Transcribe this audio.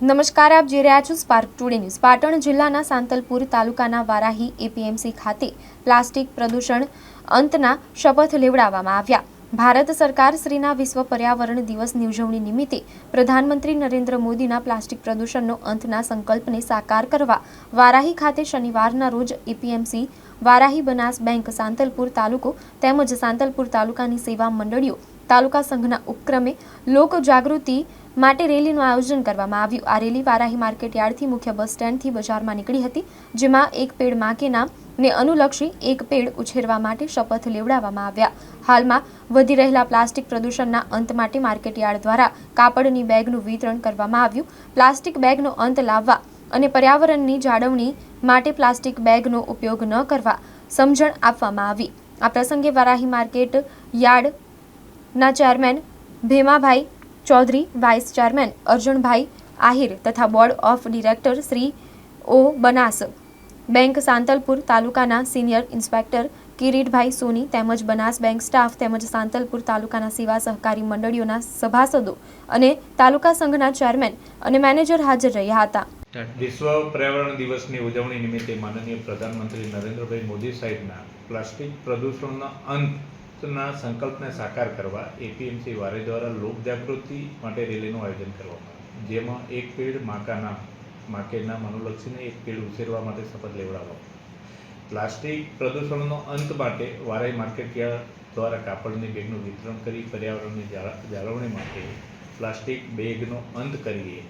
નમસ્કાર, આપ જોઈ રહ્યા છો સ્પાર્ક ટુડે ન્યૂઝ પાટણ જિલ્લાના સાંતલપુર તાલુકાના વારાહી એપીએમસી ખાતે પ્લાસ્ટિક પ્રદૂષણ અંતના શપથ લેવડાવવામાં આવ્યા. ભારત સરકાર શ્રીના વિશ્વ પર્યાવરણ દિવસની ઉજવણી નિમિત્તે પ્રધાનમંત્રી નરેન્દ્ર મોદીના પ્લાસ્ટિક પ્રદૂષણનો અંતના સંકલ્પને સાકાર કરવા વારાહી ખાતે શનિવારના રોજ એપીએમસી વારાહી બનાસ બેંક, સાંતલપુર તાલુકો તેમજ સાંતલપુર તાલુકાની સેવા મંડળીઓ તાલુકા સંઘના ઉપક્રમે લોક જાગૃતિ માટે રેલીનું આયોજન કરવામાં આવ્યું. આ રેલી વારાહી માર્કેટ યાર્ડથી મુખ્ય બસ સ્ટેન્ડથી બજારમાં નીકળી હતી, જેમાં એક પેડમાં ને અનુલક્ષી એક પેડ ઉછેરવા માટે શપથ લેવડાવવામાં આવ્યા. હાલમાં વધી રહેલા પ્લાસ્ટિક પ્રદૂષણના અંત માટે માર્કેટ યાર્ડ દ્વારા કાપડની બેગનું વિતરણ કરવામાં આવ્યું. પ્લાસ્ટિક બેગનો અંત લાવવા અને પર્યાવરણની જાળવણી માટે પ્લાસ્ટિક બેગનો ઉપયોગ ન કરવા સમજણ આપવામાં આવી. આ પ્રસંગે વારાહી માર્કેટ યાર્ડના chairman Bhimabhai Chaudhary, vice chairman Arjunbhai Ahir તથા બોર્ડ ઓફ ડિરેક્ટર શ્રી ઓ બનાસ. બેંક સાંતલપુર તાલુકાના સિનિયર ઇન્સ્પેક્ટર કિરીટભાઈ સોની તેમજ બનાસ બેંક સ્ટાફ તેમજ સાંતલપુર તાલુકાના સેવા સહકારી મંડળીઓના સભાસદો અને તાલુકા સંઘના ચેરમેન અને મેનેજર હાજર રહ્યા હતા. વિશ્વ પર્યાવરણ દિવસની ઉજવણી નિમિત્તે માનનીય પ્રધાનમંત્રી નરેન્દ્રભાઈ મોદી સાહેબના પ્લાસ્ટિક પ્રદૂષણના અંતના સંકલ્પને સાકાર કરવા એપીએમસી વારે દ્વારા લોક જાગૃતિ માટે રેલીનું આયોજન કરવામાં આવ્યું. જેમાં એક પેડ માકા નામ માકે એક પેડ ઉછેરવા માટે શપથ લેવડાવવામાં પ્લાસ્ટિક પ્રદૂષણનો અંત માટે વારાઈ માર્કેટયાર્ડ દ્વારા કાપડની બેગનું વિતરણ કરી પર્યાવરણની જાળવણી માટે પ્લાસ્ટિક બેગનો અંત કરીએ